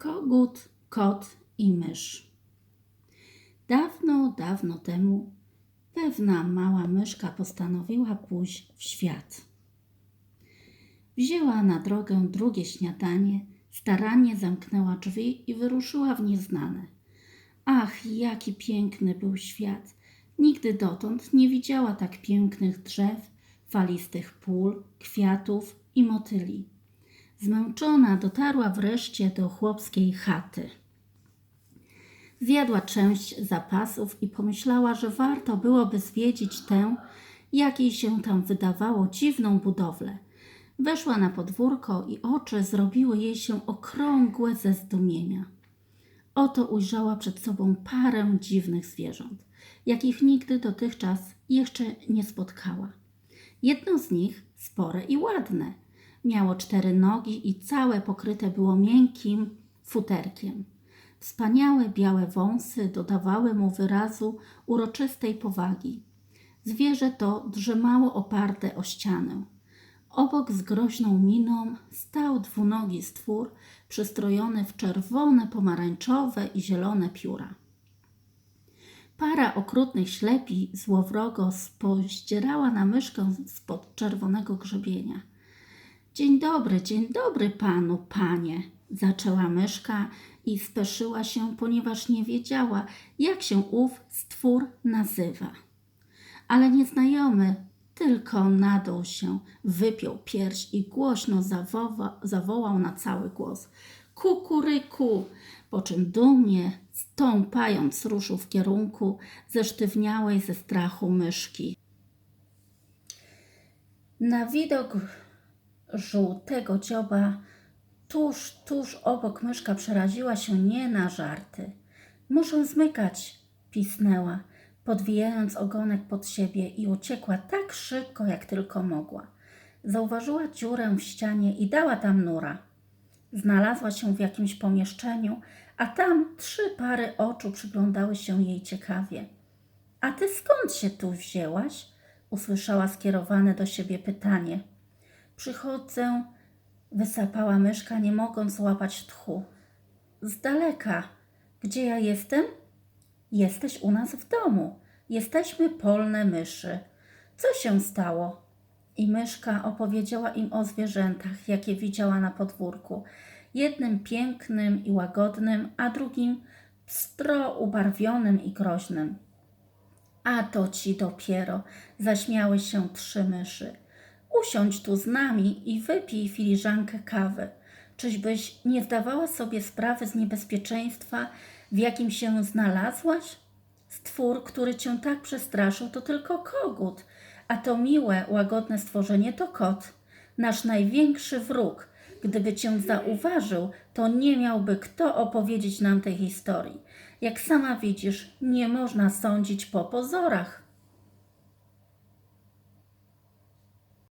Kogut, kot i mysz. Dawno, dawno temu pewna mała myszka postanowiła pójść w świat. Wzięła na drogę drugie śniadanie, starannie zamknęła drzwi i wyruszyła w nieznane. Ach, jaki piękny był świat! Nigdy dotąd nie widziała tak pięknych drzew, falistych pól, kwiatów i motyli. Zmęczona dotarła wreszcie do chłopskiej chaty. Zjadła część zapasów i pomyślała, że warto byłoby zwiedzić tę, jak jej się tam wydawało, dziwną budowlę. Weszła na podwórko i oczy zrobiły jej się okrągłe ze zdumienia. Oto ujrzała przed sobą parę dziwnych zwierząt, jakich nigdy dotychczas jeszcze nie spotkała. Jedno z nich, spore i ładne, miało cztery nogi i całe pokryte było miękkim futerkiem. Wspaniałe białe wąsy dodawały mu wyrazu uroczystej powagi. Zwierzę to drzemało oparte o ścianę. Obok z groźną miną stał dwunogi stwór przystrojony w czerwone, pomarańczowe i zielone pióra. Para okrutnych ślepi złowrogo spoździerała na myszkę spod czerwonego grzebienia. Dzień dobry, dzień dobry panu, panie, zaczęła myszka i speszyła się, ponieważ nie wiedziała, jak się ów stwór nazywa. Ale nieznajomy tylko nadął się, wypiął pierś i głośno zawoła, zawołał na cały głos. Kukuryku! Po czym dumnie, stąpając, ruszył w kierunku zesztywniałej ze strachu myszki. Na widok żółtego dzioba tuż, tuż obok myszka przeraziła się nie na żarty. Muszę zmykać, pisnęła, podwijając ogonek pod siebie i uciekła tak szybko, jak tylko mogła. Zauważyła dziurę w ścianie i dała tam nura. Znalazła się w jakimś pomieszczeniu, a tam trzy pary oczu przyglądały się jej ciekawie. A ty skąd się tu wzięłaś? Usłyszała skierowane do siebie pytanie. Przychodzę, wysapała myszka, nie mogąc złapać tchu. Z daleka. Gdzie ja jestem? Jesteś u nas w domu. Jesteśmy polne myszy. Co się stało? I myszka opowiedziała im o zwierzętach, jakie widziała na podwórku. Jednym pięknym i łagodnym, a drugim pstro ubarwionym i groźnym. A to ci dopiero, zaśmiały się trzy myszy. Usiądź tu z nami i wypij filiżankę kawy. Czyżbyś nie zdawała sobie sprawy z niebezpieczeństwa, w jakim się znalazłaś? Stwór, który cię tak przestraszył, to tylko kogut, a to miłe, łagodne stworzenie to kot, nasz największy wróg. Gdyby cię zauważył, to nie miałby kto opowiedzieć nam tej historii. Jak sama widzisz, nie można sądzić po pozorach.